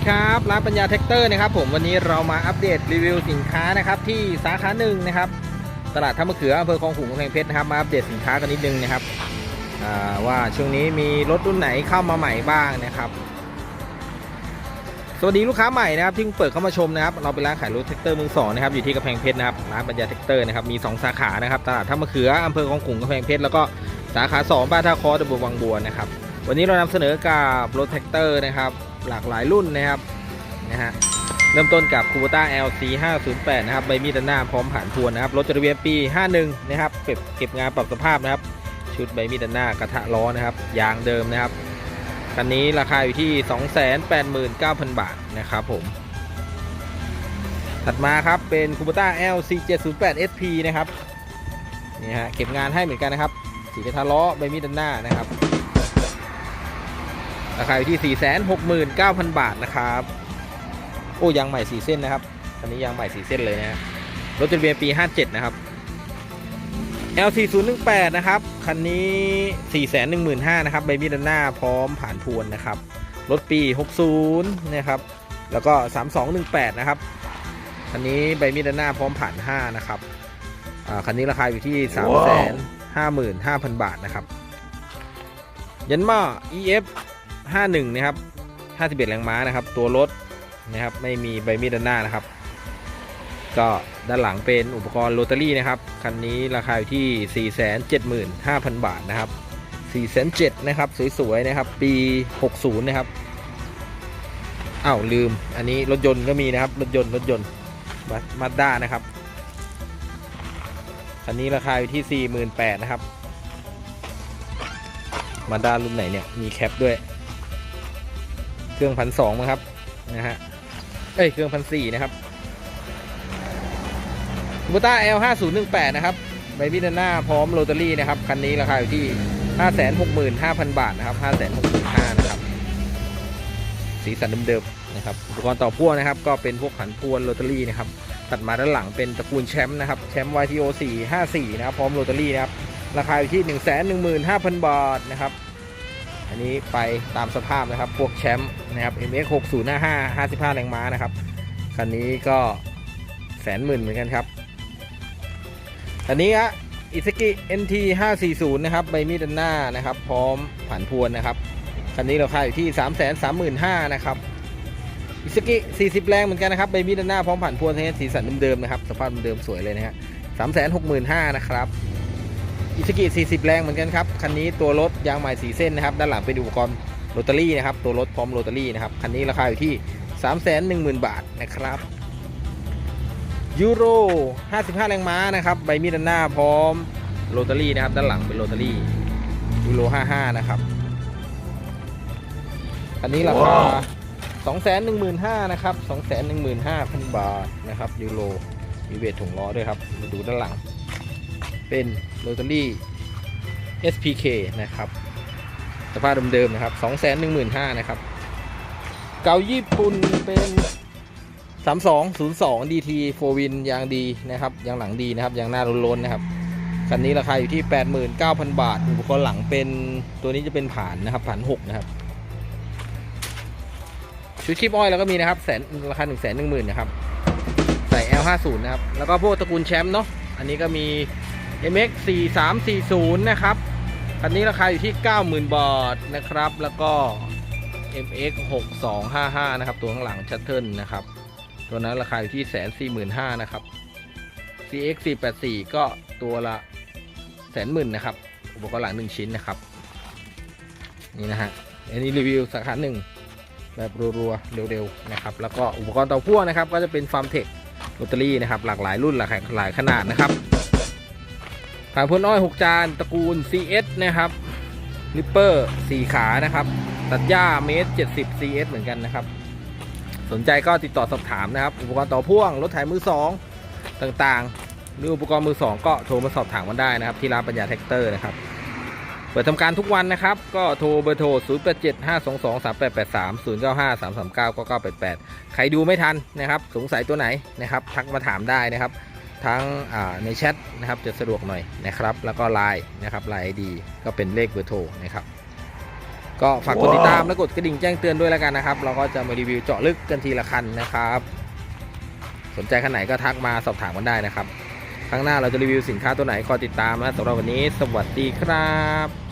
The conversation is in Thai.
ีครับร้านปัญญาแท็กเตอร์นะครับผมวันนี้เรามาอัปเดตรีวิวสินค้านะครับที่สาขาหนึ่งนะครับตลาดท่ามะเขืออำเภอคลองขุงกำแพงเพชรนะครับมาอัปเดตสินค้ากันนิดนึงนะครับว่าช่วงนี้มีรถรุ่นไหนเข้ามาใหม่บ้างนะครับสวัสดีลูกค้าใหม่นะครับที่เพิ่งเปิดเข้ามาชมนะครับเราเป็นร้านขายรถแท็กเตอร์มือสองนะครับอยู่ที่กำแพงเพชรนะครับร้านปัญญาแท็กเตอร์นะครับมีสองสาขานะครับตลาดท่ามะเขืออำเภอคลองขุงกำแพงเพชรแล้วก็สาขาสองบ้านท่าคอตะบนวังบัวนะครับ วันนี้เรานำเสนอกับรถแท็กเตอร์นะครับ หลากหลายรุ่นนะครับนะฮะเริ่มต้นกับ Kubota LC 508นะครับใบมีดด้านหน้าพร้อมผ่านทวนนะครับรถจดทะเบียนปี 51 นะครับเก็บเก็บงานปรับสภาพนะครับ ชุดใบมีดด้านหน้ากระทะล้อนะครับยางเดิมนะครับคันนี้ราคาอยู่ที่ 289,000 บาทนะครับผมถัดมาครับเป็น Kubota LC 708 SP นะครับนี่ฮะเก็บงานให้เหมือนกันนะครับสีกระทะล้อใบมีดด้านหน้านะครับ ราคาอยู่ที่ 469,000 บาทนะครับ โอ้ยางใหม่4เส้นนะครับคันนี้ยางใหม่4เส้นเลยนะฮะรถจดทะเบียนปี 57 นะครับ LC 0 1 8 นะครับ คันนี้ 415,000นะครับใบมีดหน้าพร้อมผ่านพวนนะครับ รถปี 60 นะครับ แล้วก็ 3218 นะครับ คันนี้ใบมีดหน้าพร้อมผ่าน 5 นะครับอ่าคันนี้ราคาอยู่ที่ 355,000 บาทนะครับ ยันมา EF 51นะครับ51แรงม้านะครับ ตัวรถนะครับไม่มีใบมีดด้านหน้านะครับ ก็ด้านหลังเป็นอุปกรณ์โรตารี่นะครับคันนี้ราคาอยู่ที่ 475,000 บาทนะครับ407นะครับสวยๆนะครับ ปี 60 นะครับอ้าวลืม อันนี้รถยนต์ก็มีนะครับรถยนต์รถยนต์มาด้านะครับคันนี้ราคาอยู่ที่ 48,000นะครับมาด้ารุ่นไหนเนี่ยมีแคปด้วย เครื่องพันสองมั้งครับนะฮะเอ้ยเครื่องพันสี่นะครับบูต้า L 5 0 1 8นะครับใบมีดด้าหน้าพร้อมโรตารี่นะครับ คันนี้ราคาอยู่ที่ 565,000 บาทนะครับ 565,000นะครับ สีสันเดิมๆนะครับ อุปกรณ์ต่อพ่วงนะครับ ก็เป็นพวกขันพวนโรตารี่นะครับ ตัดมาด้านหลังเป็นตระกูลแชมป์นะครับ แชมป์ YTO 454 นะครับ พร้อมโรตารี่นะครับ ราคาอยู่ที่ 115,000 บาทนะครับ อันนี้ไปตามสภาพนะครับ พวกแชมป์นะครับ MX 6055 55แรงม้านะครับ คันนี้ก็แสนหมื่นเหมือนกันครับอันนี้ฮะอิสกิ NT 540นะครับ ใบมีดด้านหน้านะครับ พร้อมผ่านพวนนะครับ คันนี้เราคายอยู่ที่ 335,000นะครับ อิสกิ 40 แรงเหมือนกันนะครับ ใบมีดด้านหน้าพร้อมผ่านพวนสีสันเดิมๆนะครับ สภาพเดิมๆสวยเลยนะฮะ365,000นะครับ อิสกิ40 แรงเหมือนกันครับ คันนี้ตัวรถยางใหม่4เส้นนะครับ ด้านหลังเป็นอุปกรณ์โรตารี่นะครับ ตัวรถพร้อมโรตารี่นะครับ คันนี้ราคาอยู่ที่ 310,000 บาทนะครับ ยูโร 55 แรงม้านะครับ ใบมีดด้านหน้าพร้อมโรตารี่นะครับ ด้านหลังเป็นโรตารี่ ยูโร 55 นะครับ คันนี้ราคา 215,000นะครับ 215,000 บาทนะครับ ยูโร มีเวทถุงล้อด้วยครับ มาดูด้านหลัง เป็นโรตารี่ SPK นะครับสภาพเดิมๆนะครับ 215,000นะครับ เกาญี่ปุ่นเป็น 3202 DT 4 Win ยางดีนะครับ ยางหลังดีนะครับ ยางหน้าล้นๆนะครับ คันนี้ราคาอยู่ที่ 89,000 บาท อุปกรณ์หลังเป็นตัวนี้จะเป็นผ่านนะครับ ผ่าน 6 นะครับ ชุดคลิปอ้อยแล้วก็มีนะครับแสนราคา 1 1 0 0 0 0นะครับ ใส่ L50 นะครับ แล้วก็พวกตระกูลแชมป์เนาะ อันนี้ก็มี MX 4340นะครับคันนี้ราคาอยู่ที่ 90,000 บาทนะครับ แล้วก็ MX 6255นะครับ ตัวข้างหลังชัตเทิลนะครับ ตัวนั้นราคาอยู่ที่แสนสี่หมื่นห้านะครับ CX 484ก็ตัวละแสนหมื่นนะครับ อุปกรณ์หลังหนึ่งชิ้นนะครับ นี่นะฮะ อันนี้รีวิวสาขาหนึ่งแบบรัวๆ เร็วๆ นะครับ แล้วก็อุปกรณ์ต่อพ่วงนะครับ ก็จะเป็นฟาร์มเทคโรตารี่นะครับ หลากหลายรุ่นหลากหลายขนาดนะครับ ผ่านพ่นอ้อย 6 จาน ตระกูล CS นะครับริปเปอร์ 4 ขานะครับ ตัดหญ้าเมตร 70 CS เหมือนกันนะครับ สนใจก็ติดต่อสอบถามนะครับ อุปกรณ์ต่อพ่วง รถไถมือสองต่างๆ หรืออุปกรณ์มือสองก็โทรมาสอบถามกันได้นะครับ ที่ร้านปัญญาแท็กเตอร์นะครับ เปิดทำการทุกวันนะครับ ก็โทรเบอร์โทร 0 8 7 5 2 2 3 8 8 3 0 9 5 3 3 9 9 9 8 8 ใครดูไม่ทันนะครับ สงสัยตัวไหนนะครับ ทักมาถามได้นะครับ ทั้งในแชทนะครับจะสะดวกหน่อยนะครับ แล้วก็ไลน์นะครับไลน์ไอดีก็เป็นเลขเบอร์โทรนะครับ ก็ฝากกดติดตามและกดกระดิ่งแจ้งเตือนด้วยแล้วกันนะครับ เราก็จะมารีวิวเจาะลึกกันทีละคันนะครับ สนใจคันไหนก็ทักมาสอบถามกันได้นะครับครั้งหน้าเราจะรีวิวสินค้าตัวไหนคอยติดตามนะสำหรับวันนี้ สวัสดีครับ